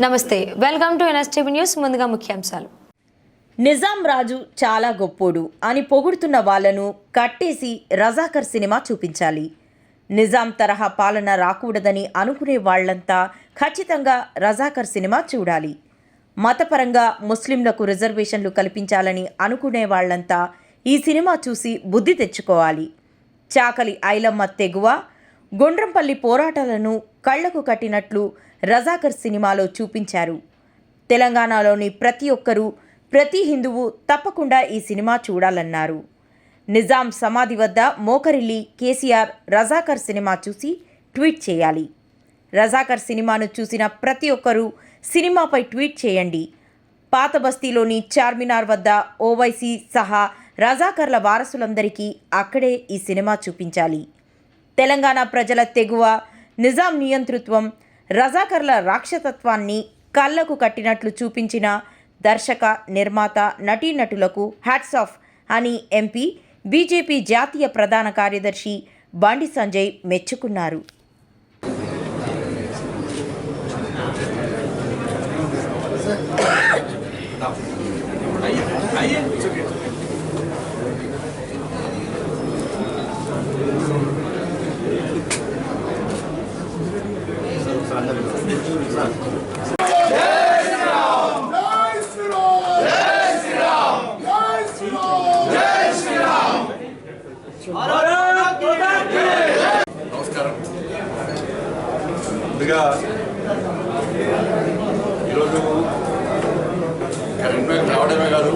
నమస్తే welcome to NSTV news ముందుగా ముఖ్యాంశాలు. నిజాం రాజు చాలా గొప్పోడు. అని పొగుడుతున్న వాళ్ళను కట్టేసి రజాకర్ సినిమా చూపించాలి. నిజాం తరహా పాలన రాకూడదని అనుకునే వాళ్ళంతా ఖచ్చితంగా రజాకర్ సినిమా చూడాలి. మతపరంగా ముస్లింలకు రిజర్వేషన్లు కల్పించాలని అనుకునే వాళ్ళంతా ఈ సినిమా చూసి బుద్ధి తెచ్చుకోవాలి. చాకలి ఐలమ్మ తెగువ గుండ్రంపల్లి పోరాటాలను కళ్ళకు కట్టినట్లు రజాకర్ సినిమాలో చూపించారు. తెలంగాణలోని ప్రతి ఒక్కరూ ప్రతి హిందువు తప్పకుండా ఈ సినిమా చూడాలన్నారు. నిజాం సమాధి వద్ద మోకరిల్లి కేసీఆర్ రజాకర్ సినిమా చూసి ట్వీట్ చేయాలి. రజాకర్ సినిమాను చూసిన ప్రతి ఒక్కరూ సినిమాపై ట్వీట్ చేయండి. పాత బస్తీలోని చార్మినార్ వద్ద ఓవైసీ సహా రజాకర్ల వారసులందరికీ అక్కడే ఈ సినిమా చూపించాలి. తెలంగాణ ప్రజల తెగువ నిజాం నియంతృత్వం రజాకర్ల రాక్షసత్వాన్ని కళ్ళకు కట్టినట్లు చూపించిన దర్శక నిర్మాత నటీనటులకు హ్యాట్స్ ఆఫ్ అని ఎంపీ బీజేపీ జాతీయ ప్రధాన కార్యదర్శి బండి సంజయ్ మెచ్చుకున్నారు జై శ్రీరామ్ జై శ్రీరామ్ జై శ్రీరామ్ జై శ్రీరామ్ నమస్కారం ముందుగా ఈరోజు కరీంనగర్ రావడమే కాదు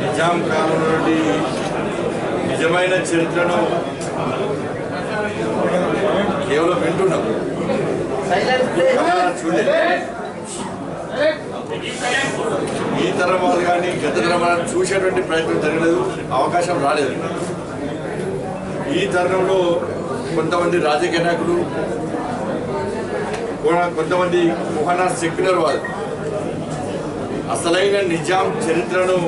నిజాం కాలం నుండి నిజమైన చరిత్రను కేవలం వింటున్నాం. చూడలేదు. ఈ తరం వాళ్ళు కానీ గత తరం వాళ్ళు చూసేటువంటి ప్రయత్నం జరగలేదు అవకాశం రాలేదు. ఈ తరుణంలో కొంతమంది రాజకీయ నాయకులు కొంతమంది కుహనా సెక్యులర్ వాళ్ళు అసలైన నిజాం చరిత్రను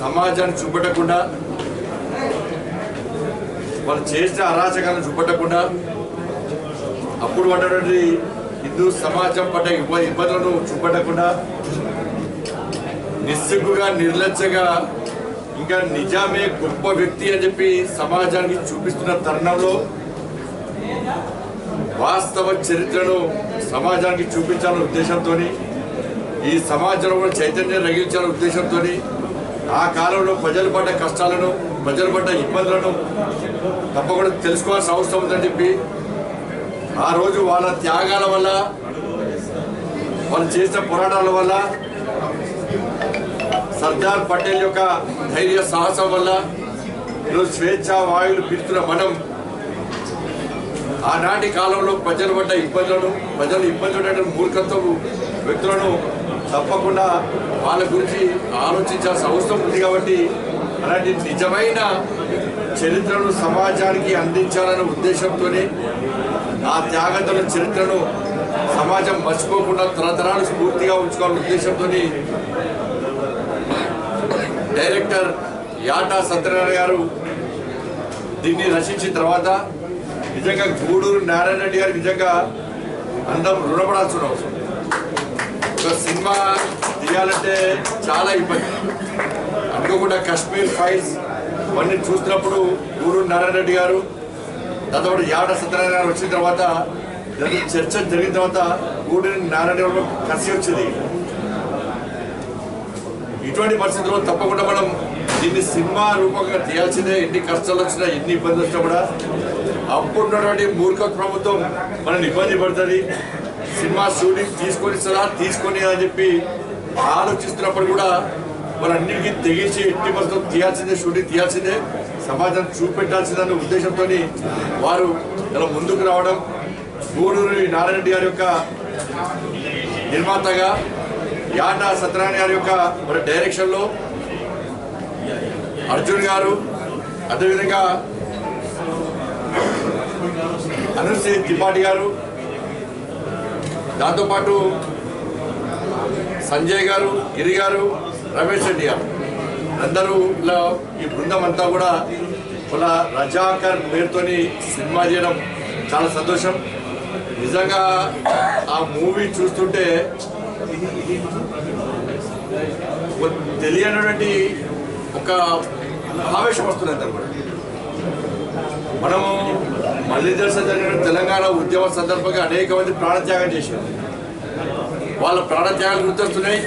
సమాజాన్ని చూపెట్టకుండా వాళ్ళు చేసిన అరాచకాలను చూపెట్టకుండా అప్పుడు పడ్డటువంటి హిందూ సమాజం పడ్డ ఇబ్బందులను చూపెట్టకుండా నిస్సిగ్గుగా నిర్లజ్జగా ఇంకా నిజామే గొప్ప వ్యక్తి అని చెప్పి సమాజానికి చూపిస్తున్న తరుణంలో వాస్తవ చరిత్రను సమాజానికి చూపించాలనే ఉద్దేశంతో ఈ సమాజంలో కూడా చైతన్యం రగిలించాలనే ఉద్దేశంతో ఆ కాలంలో ప్రజలు పడ్డ కష్టాలను ప్రజలు పడ్డ ఇబ్బందులను తప్పకుండా తెలుసుకోవాల్సిన అవసరం ఉందని చెప్పి ఆ రోజు వాళ్ళ త్యాగాల వల్ల వాళ్ళు చేసిన పోరాటాల వల్ల సర్దార్ పటేల్ యొక్క ధైర్య సాహసం వల్ల ఈరోజు స్వేచ్ఛ వాయువులు పిలుస్తున్న మనం ఆనాటి కాలంలో ప్రజలు పడ్డ ఇబ్బందులను ప్రజలు ఇబ్బంది పడ్డ మూర్ఖత్వం వ్యక్తులను తప్పకుండా వాళ్ళ గురించి ఆలోచించాల్సిన అవసరం ఉంది కాబట్టి అలాంటి నిజమైన చరిత్రను సమాజానికి అందించాలనే ఉద్దేశంతోనే ఆ త్యాగతల చరిత్రను సమాజం మర్చిపోకుండా తరతరాలు స్ఫూర్తిగా ఉంచుకోవాలనే ఉద్దేశంతో డైరెక్టర్ యాటా సత్యనారాయణ గారు దీన్ని రచించిన తర్వాత నిజంగా గూడూరు నారాయణ రెడ్డి గారు నిజంగా అందరం రుణపడాల్సిన అవసరం. ఒక సినిమా తీయాలంటే చాలా ఇబ్బంది. అనుకోకుండా కశ్మీర్ ఫైల్స్ ఇవన్నీ చూసినప్పుడు గురు నారాయణ రెడ్డి గారు తర్వాత యాడ సత్యనారాయణ గారు వచ్చిన తర్వాత చర్చ జరిగిన తర్వాత గూడూరు నారాయణ గారు కసి వచ్చింది. ఇటువంటి పరిస్థితుల్లో తప్పకుండా మనం దీన్ని సినిమా రూపంగా తీయాల్సిందే ఎన్ని కష్టాలు వచ్చినా ఎన్ని ఇబ్బందులు వచ్చినా కూడా. అప్పుడున్నటువంటి మూర్ఖ ప్రభుత్వం మనల్ని ఇబ్బంది పడుతుంది. సినిమా షూటింగ్ తీసుకొని సలా తీసుకొని అని చెప్పి ఆలోచిస్తున్నప్పుడు కూడా వాళ్ళన్నిటికీ తెగించి ఎట్టి పరిస్థితులు తీయాల్సిందే షూటింగ్ తీయాల్సిందే సమాజం చూపెట్టాల్సిందనే ఉద్దేశంతో వారు ఇలా ముందుకు రావడం. గూడూరు నారాయణ గారి యొక్క నిర్మాతగా యాట సత్యనారాయణ గారి యొక్క మరి డైరెక్షన్లో అర్జున్ గారు అదేవిధంగా అనుశ్రీ త్రిపాఠి గారు దాంతోపాటు సంజయ్ గారు గిరి గారు రమేష్ రెడ్డి గారు. అందరూ ఇలా ఈ బృందం అంతా కూడా ఇలా రజాకర్ పేరుతోని సినిమా చేయడం చాలా సంతోషం. నిజంగా ఆ మూవీ చూస్తుంటే తెలియనటువంటి ఒక ఆవేశం వస్తుంది అందరు కూడా. మనము మళ్ళీ దర్శనం జరిగిన తెలంగాణ ఉద్యమ సందర్భంగా అనేక మంది ప్రాణత్యాగం చేశారు. వాళ్ళ ప్రాణత్యాగాలు గుర్తొస్తున్నాయి.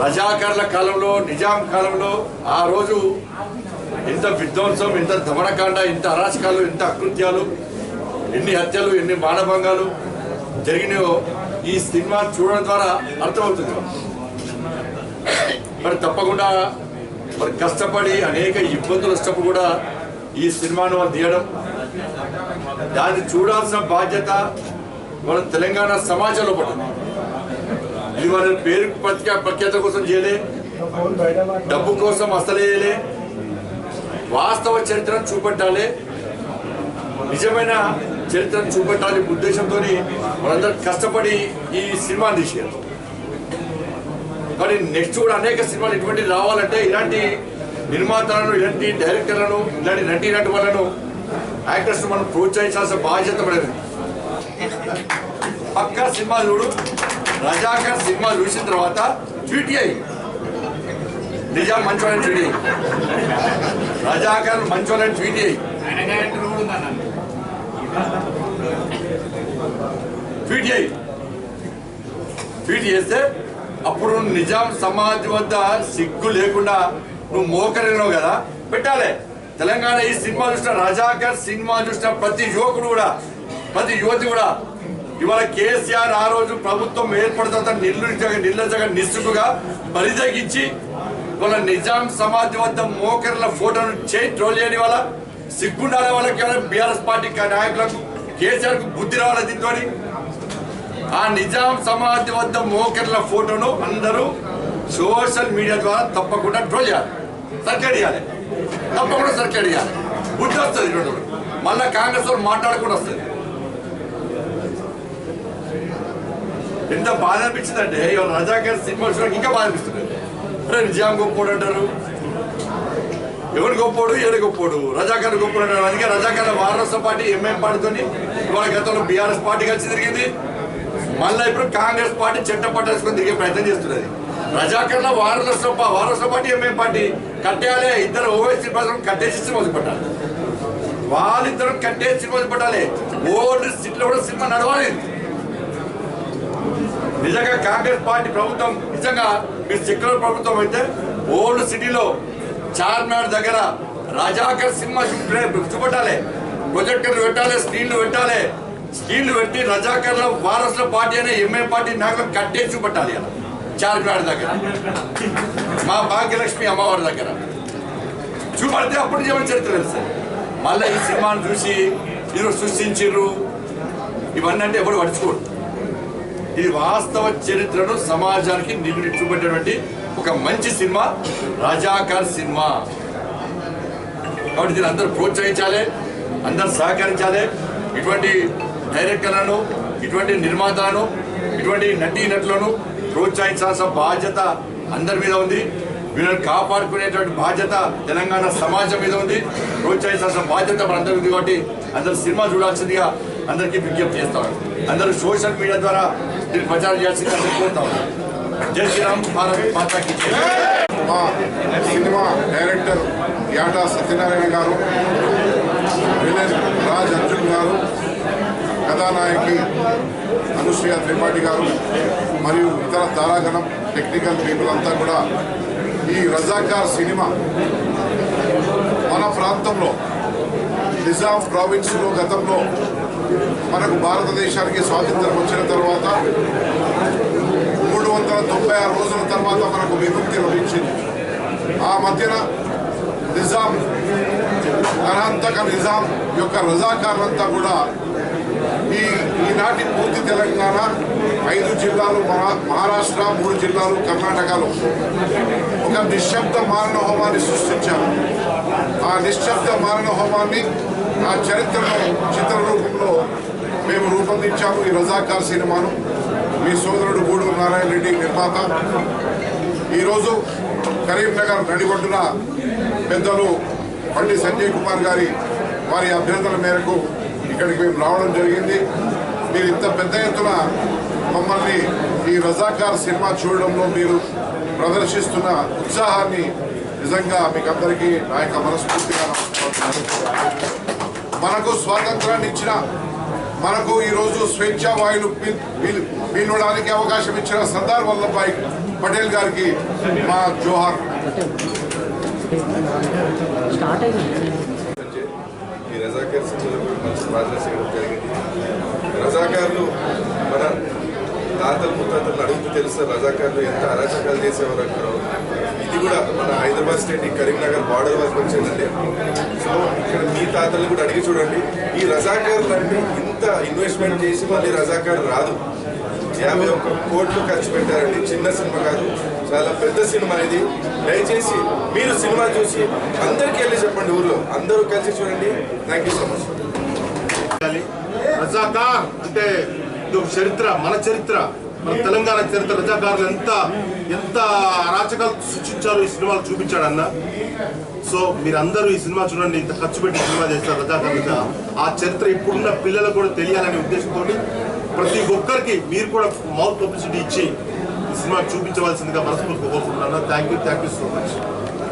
రజాకర్ల కాలంలో నిజాం కాలంలో ఆ రోజు ఇంత విధ్వంసం ఇంత దమనకాండ ఇంత అరాచకాలు ఇంత అకృత్యాలు ఎన్ని హత్యలు ఎన్ని మానభంగాలు జరిగినాయో ఈ సినిమా చూడడం ద్వారా అర్థమవుతుంది. మరి తప్పకుండా మరి కష్టపడి అనేక ఇబ్బందులు వచ్చినప్పుడు కూడా ఈ సినిమాను వాళ్ళు తీయడం దాన్ని చూడాల్సిన బాధ్యత మన తెలంగాణ సమాజంలో పడుతుంది. ఇది మన పేరు ప్రత్యేక ప్రఖ్యాత కోసం చేయలే డబ్బు కోసం అసలేయలే చేయలే వాస్తవ చరిత్రను చూపెట్టాలి. నిజమైన చరిత్రను చూపెట్టాలి ఉద్దేశంతో మనందరూ కష్టపడి ఈ సినిమా తీసారు కానీ నెక్స్ట్ కూడా అనేక సినిమాలు ఇటువంటి రావాలంటే ఇలాంటి నిర్మాతలను ఇలాంటి డైరెక్టర్లను ఇలాంటి నటి నటి వాళ్ళను యాక్టర్స్ మనం ప్రోత్సహించాల్సిన బాధ్యత పడేది పక్కా సినిమా చూడు. రజాకర్ సినిమా చూసిన తర్వాత ట్వీట్ అయ్యి నిజాం మంచోళ్ళని ట్వీట్ అయ్యి రజాకర్ మంచోళ్ళని ట్వీట్ ట్వీట్ చేయి ట్వీట్ చేస్తే అప్పుడు నిజాం సమాజ్ వద్ద సిగ్గు లేకుండా నువ్వు మోకరినావు కదా. పెట్టాలి. తెలంగాణ ఈ సినిమా చూసిన రజాకర్ సినిమా చూసిన ప్రతి యువకుడు కూడా ప్రతి యువతి కూడా ఇవాళ కేసీఆర్ ఆ రోజు ప్రభుత్వం ఏర్పడుతున్న నిర్లజగ నిర్లజగా నిస్సుకుగా బరిదగించి ఇవాళ నిజాం సమాజ్ వద్ద మోకర్ల ఫోటోను చేయి ట్రోల్ చేయని వాళ్ళ సిగ్గుండాల వాళ్ళకి బీఆర్ఎస్ పార్టీ నాయకులకు కేసీఆర్కు బుద్ధి రావాలి దీంతో ఆ నిజాం సమాధి వద్ద మోకర్ల ఫోటోను అందరూ సోషల్ మీడియా ద్వారా తప్పకుండా ట్రోల్ చేయాలి. సర్కేడ్ చేయాలి తప్పకుండా సర్కేడ్ చేయాలి బుద్ధి వస్తుంది రెండు మళ్ళా కాంగ్రెస్ వాళ్ళు మాట్లాడకుండా వస్తుంది. ఎంత బాధ అనిపించిందంటే ఇవాళ రజాకర్ సినిమా చూడడానికి ఇంకా బాధ అనిపిస్తుంది. అరే నిజాం గొప్పోడు అంటారు. ఎవరు గొప్పోడు? ఏడు గొప్పోడు? రజాకర్ గొప్పోడు అంటారు. అందుకే రజాకర్ వారసత్వ పార్టీ ఎంఎం పార్టీతోని ఇవాళ గతంలో బీఆర్ఎస్ పార్టీ కలిసి తిరిగింది. మళ్ళీ ఇప్పుడు కాంగ్రెస్ పార్టీ చెట్ట పట్టేసుకొని తిరిగే ప్రయత్నం చేస్తున్నది. రజాకర్ల వారసత్వ వారసత్వ పార్టీ ఎంఎం పార్టీ కట్టేయాలి. ఇద్దరు ఓవైసీ ప్రజలను కట్టేసి మొదలుపెట్టాలి వాళ్ళిద్దరు కట్టేసి మొదలుపెట్టాలి ఓల్డ్ సిటీలో కూడా సినిమా నడవాలి. నిజంగా కాంగ్రెస్ పార్టీ ప్రభుత్వం నిజంగా మీరు సెక్యులర్ ప్రభుత్వం అయితే ఓల్డ్ సిటీలో చార్మినార్ దగ్గర రజాకర్ సినిమా చూపెట్టాలి. ప్రొజెక్టర్లు పెట్టాలి స్క్రీన్లు పెట్టాలి. స్క్రీన్లు పెట్టి రజాకర్ల వారసుల పార్టీ అనే ఎంఏ పార్టీ నాకు కట్టేసి చూపెట్టాలి అలా చార్మినార్ దగ్గర. మా భాగ్యలక్ష్మి అమ్మవారి దగ్గర. చూపడితే అప్పుడు జీవన చరిత్ర తెలుస్తుంది మళ్ళీ ఈ సినిమాను చూసి మీరు సృష్టించారు ఇవన్నీ అంటే ఎవరు పడుచుకోడు ఇది వాస్తవ చరిత్రను సమాజానికి నిగుడి చూపెట్టినటువంటి ఒక మంచి సినిమా రాజాకార్ సినిమా. కాబట్టి దీన్ని అందరూ ప్రోత్సహించాలి అందరూ సహకరించాలి. ఇటువంటి డైరెక్టర్లను ఇటువంటి నిర్మాతలను ఇటువంటి నటీ నటులను ప్రోత్సహించాల్సిన బాధ్యత అందరి మీద ఉంది. వీళ్ళని కాపాడుకునేటువంటి బాధ్యత తెలంగాణ సమాజం మీద ఉంది. ప్రోత్సహించాల్సిన బాధ్యత మనందరి ఉంది కాబట్టి అందరు సినిమా చూడాల్సిందిగా అందరికీ విజ్ఞప్తి చేస్తాం అందరూ సోషల్ మీడియా ద్వారా దీన్ని ప్రచారం చేయాల్సిందిగా కోరుతాం జై శ్రీరామ్ భారత్ మాతాకి మా సినిమా డైరెక్టర్ యాటా సత్యనారాయణ గారు విలన్ రాజ్ అర్జున్ గారు కథానాయకి అనుశ్రీయ త్రిపాఠి గారు మరియు ఇతర తారాగణం టెక్నికల్ పీపుల్ అంతా కూడా ఈ రజాకార్ సినిమా మన ప్రాంతంలో నిజాం ప్రావిన్స్లో గతంలో మనకు భారతదేశానికి స్వాతంత్రం వచ్చిన తర్వాత మూడు వందల తొంభై ఆరు రోజుల తర్వాత మనకు విముక్తి లభించింది. ఆ మధ్యన నిజాం అనంతక నిజాం యొక్క రజాకారులంతా కూడా ఈ ఈనాటి పూర్తి తెలంగాణ ఐదు జిల్లాలు మహా- మహారాష్ట్ర మూడు జిల్లాలు కర్ణాటకలో ఒక నిశ్శబ్ద మారణ హోమాన్ని సృష్టించారు. ఆ నిశ్శబ్ద మారణ హోమాన్ని ఆ చరిత్రలో చిత్ర రూపంలో మేము రూపొందించాము ఈ రజాకార్ సినిమాను. మీ సోదరుడు గూడూరు నారాయణ రెడ్డి నిర్మాత. ఈరోజు కరీంనగర్ నడిగొడ్డున పెద్దలు పండి సంజయ్ కుమార్ గారి వారి అభ్యర్థుల మేరకు ఇక్కడికి మేము రావడం జరిగింది. మీరు ఇంత పెద్ద ఎత్తున మమ్మల్ని ఈ రజాకార్ సినిమా చూడడంలో మీరు ప్రదర్శిస్తున్న ఉత్సాహాన్ని నిజంగా మీకు అందరికీ నా యొక్క మనస్ఫూర్తిగా మనకు స్వాతంత్రాన్ని ఇచ్చిన మనకు ఈరోజు స్వేచ్ఛా వాయులు పీ- పీ- పీల్చడానికి అవకాశం ఇచ్చిన సర్దార్ వల్లభాయ్ పటేల్ గారికి మా జోహార్. ఈ రజాకార్ చేయడం జరిగింది. రజాకార్లు మన తాతలు ముత్తాతలు అడుగుతూ తెలుసు రజాకార్లు ఎంత అరాచకాలు చేసేవారు అక్కడ ఇది కూడా మన హైదరాబాద్ స్టేట్ కరీంనగర్ బార్డర్ వరకు వచ్చిందండి. సో ఇక్కడ తాతలు కూడా అడిగి చూడండి. ఈ రజాకార్లు అంటే ఇంత ఇన్వెస్ట్మెంట్ చేసి మళ్ళీ రజాకార్ రాదు. యాభై ఒక్క కోట్లు ఖర్చు పెట్టారండి. చిన్న సినిమా కాదు. చాలా పెద్ద సినిమా ఇది. దయచేసి మీరు సినిమా చూసి అందరికీ వెళ్ళి చెప్పండి ఊర్లో. అందరూ కలిసి చూడండి. Thank you so much Razakar అంటే ఇది ఒక చరిత్ర మన చరిత్ర. మన తెలంగాణ చరిత్ర రజాకారులు ఎంత ఎంత అరాచకాలు సృష్టించారు ఈ సినిమాలు చూపించాడు అన్న. సో మీరందరూ ఈ సినిమా చూడండి ఇంత ఖర్చు పెట్టి సినిమా చేస్తారు రజాకారులుగా ఆ చరిత్ర ఇప్పుడున్న పిల్లలకు కూడా తెలియాలనే ఉద్దేశంతో ప్రతి ఒక్కరికి మీరు కూడా మౌత్ పబ్లిసిటీ ఇచ్చి ఈ సినిమా చూపించవలసిందిగా మనస్ఫూర్తిగా కోరుకుంటున్నాను. Thank you thank you so much